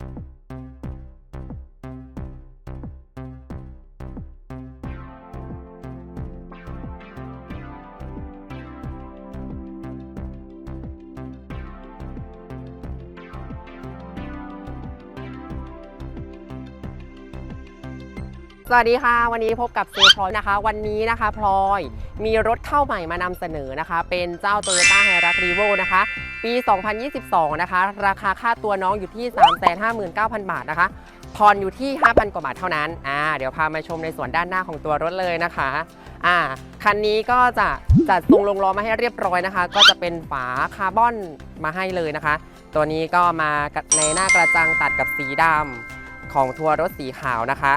うん。 สวัสดีค่ะวันนี้พบกับเซพลอยนะคะ วันนี้นะคะพลอยมีรถเข้าใหม่มานำเสนอนะคะ เป็นเจ้า Toyota h i r u x r e v o นะคะ ปี 2022 นะคะ ราคาค่าตัวน้องอยู่ที่ 359,000 บาทนะคะผ่อนอยู่ที่ 5,000 กว่าบาทเท่านั้นอ่าเดี๋ยวพามาชมในส่วนด้านหน้าของตัวรถเลยนะคะอ่าคันนี้ก็จะจัดทรงลงล้อมาให้เรียบร้อยนะคะ ก็จะเป็นฝาคาร์บอนมาให้เลยนะคะ ตัวนี้ก็มาในหน้ากระจังตัดกับสีดำของทัวรถสีขาวนะคะ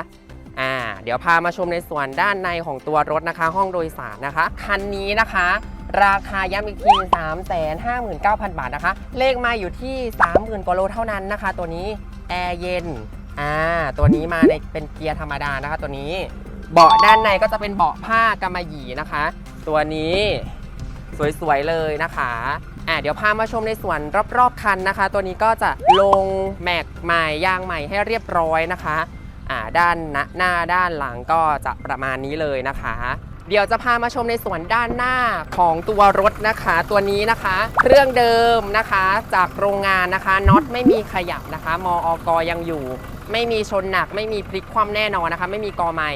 เดี๋ยวพามาชมในส่วนด้านในของตัวรถนะคะ ห้องโดยสารนะคะ คันนี้นะคะ ราคาย้ำอีกที 359,000 บาทนะคะ เลขมาอยู่ที่ 30,000กว่าโลเท่านั้นนะคะ ตัวนี้แอร์เย็นอ่าตัวนี้มาในเป็นเกียร์ธรรมดานะคะ ตัวนี้เบาะด้านในก็จะเป็นเบาะผ้ากำมะหยี่นะคะ ตัวนี้สวยๆเลยนะคะอ่าเดี๋ยวพามาชมในส่วนรอบๆคันนะคะ ตัวนี้ก็จะลงแม็กใหม่ยางใหม่ให้เรียบร้อยนะคะ ด้านหน้านาด้านหลังก็จะประมาณนี้เลยนะคะ เดี๋ยวจะพามาชมในส่วนด้านหน้าของตัวรถนะคะ ตัวนี้นะคะ เครื่องเดิมนะคะจากโรงงานนะคะน็อตไม่มีขยับนะคะมออกยังอยู่ ไม่มีชนหนัก ไม่มีพลิกคว่ำแน่นอนนะคะ ไม่มีกอไม้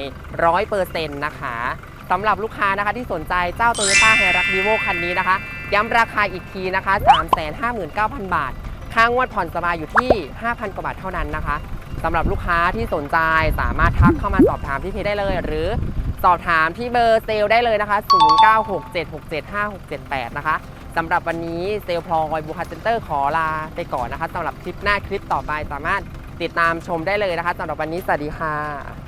ร้อยเปอร์เซ็นต์นะคะสำหรับลูกค้านะคะที่สนใจเจ้า Toyota h i r u x r e v o คันนี้นะคะ ย้ำราคาอีกทีนะคะ 359,000 บาท ค่างวดผ่อนสบายอยู่ที่ 5,000 กว่าบาทเท่านั้นนะคะ สำหรับลูกค้าที่สนใจสามารถทักเข้ามาสอบถามที่เพจได้เลย หรือสอบถามที่เบอร์เซลได้เลยนะคะ 0967675678 นะคะสำหรับวันนี้เซลพลอยบูคาเซนเตอร์ขอลาไปก่อนนะคะสำหรับคลิปหน้าคลิปต่อไปสามารถติดตามชมได้เลยนะคะสำหรับวันนี้สวัสดีค่ะ